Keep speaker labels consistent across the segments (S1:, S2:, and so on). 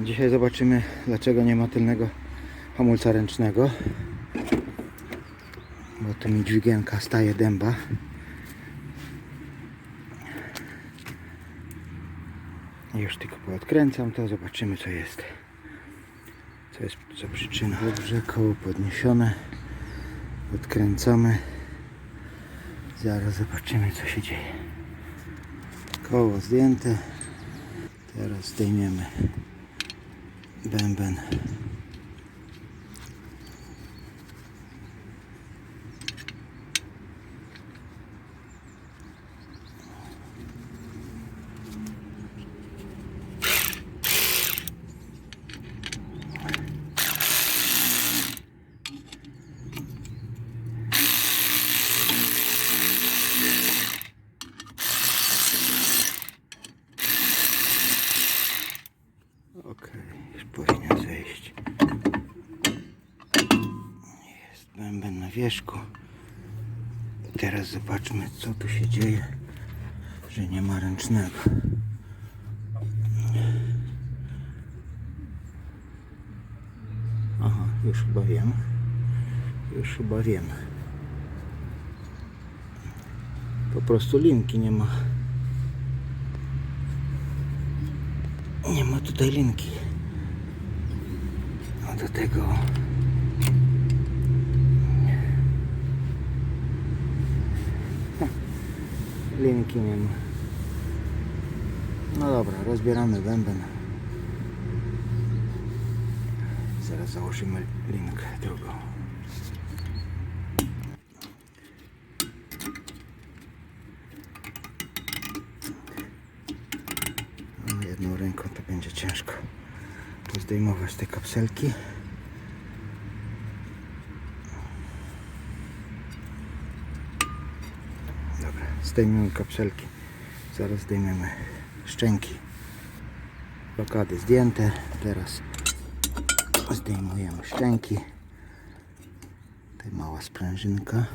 S1: Dzisiaj zobaczymy dlaczego nie ma tylnego hamulca ręcznego. Bo tu mi dźwigienka staje dęba. Już tylko poodkręcam to, zobaczymy co jest. Co jest za przyczyna. Dobrze, koło podniesione. Odkręcamy. Zaraz zobaczymy co się dzieje. Koło zdjęte. Teraz zdejmiemy Ben ben. Wierzchu. Teraz zobaczmy co tu się dzieje, że nie ma ręcznego. Aha, już chyba wiem. Już chyba wiem. Po prostu linki nie ma. Nie ma tutaj linki. A do tego linki nie ma. No dobra, rozbieramy bęben. Zaraz założymy linkę drugą. Jedną ręką to będzie ciężko zdejmować te kapselki. Dobra, zdejmiemy kapselki. Zaraz zdejmiemy szczęki. Blokady zdjęte. Teraz zdejmujemy szczęki. Tutaj mała sprężynka.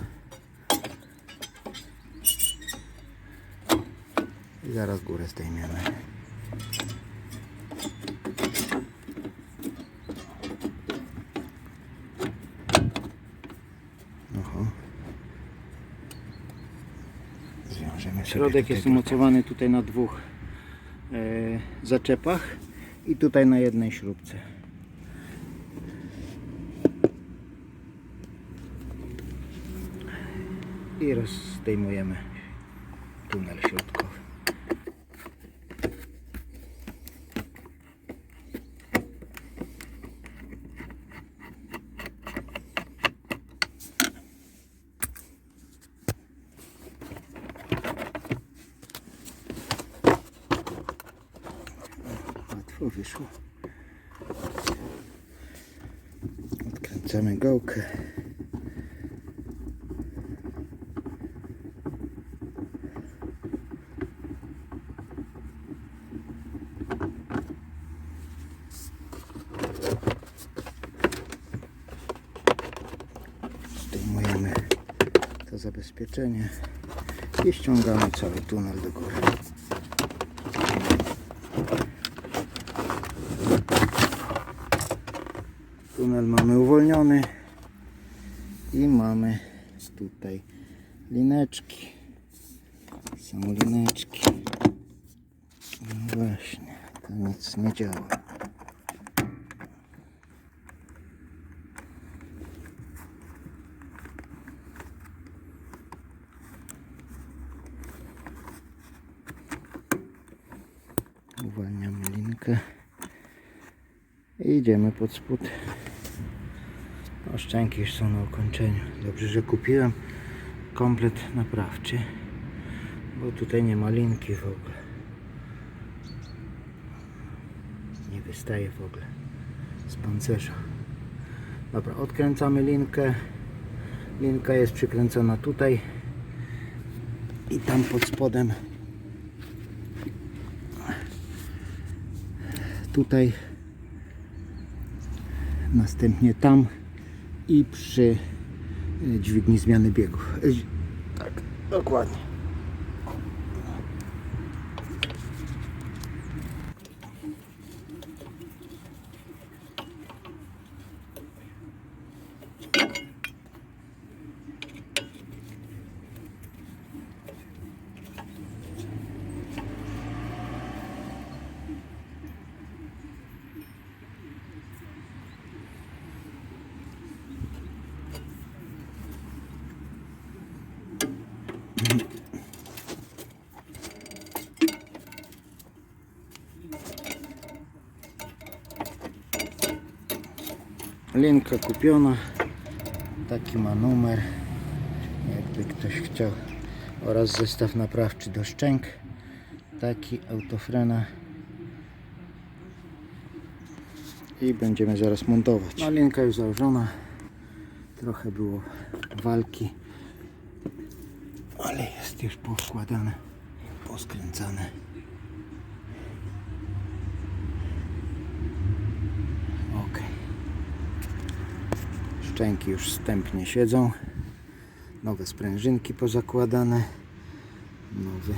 S1: I zaraz górę zdejmiemy. Oho.
S2: Środek jest umocowany tutaj na dwóch e, zaczepach i tutaj na jednej śrubce. I rozdejmujemy tunel środkowy.
S1: Wyszło. Odkręcamy gałkę. Zdejmujemy to zabezpieczenie i ściągamy cały tunel do góry. Tunel mamy uwolniony i mamy tutaj lineczki. Są lineczki. No właśnie, to nic nie działa. Uwalniamy linkę. Idziemy pod spód. O, szczęki już są na ukończeniu. Dobrze, że kupiłem komplet naprawczy, bo tutaj nie ma linki w ogóle. Nie wystaje w ogóle z pancerza. Dobra, odkręcamy linkę. Linka jest przykręcona tutaj i tam pod spodem. Tutaj następnie tam i przy y, dźwigni zmiany biegów. Y, Tak, dokładnie. Linka kupiona. Taki ma numer. Jakby ktoś chciał. Oraz zestaw naprawczy do szczęk. Taki autofrena. I będziemy zaraz montować. No, linka już założona. Trochę było walki. Ale jest już powkładane. Poskręcane. Szczęki już wstępnie siedzą. Nowe sprężynki pozakładane. Nowy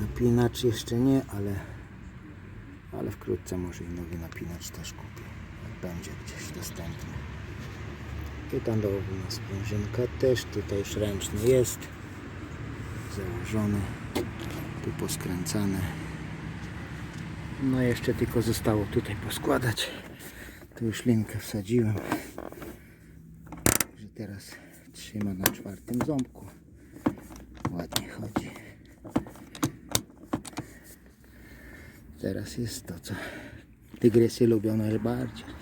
S1: napinacz jeszcze nie, ale, ale wkrótce może i nowy napinacz też kupię. Będzie gdzieś dostępny. I ta nowa sprężynka też tutaj już ręczny jest. Założony. Tu poskręcane. No jeszcze tylko zostało tutaj poskładać. Tu już linkę wsadziłem. Że teraz trzyma na czwartym ząbku. Ładnie chodzi. Teraz jest to, co tygrysy lubią najbardziej.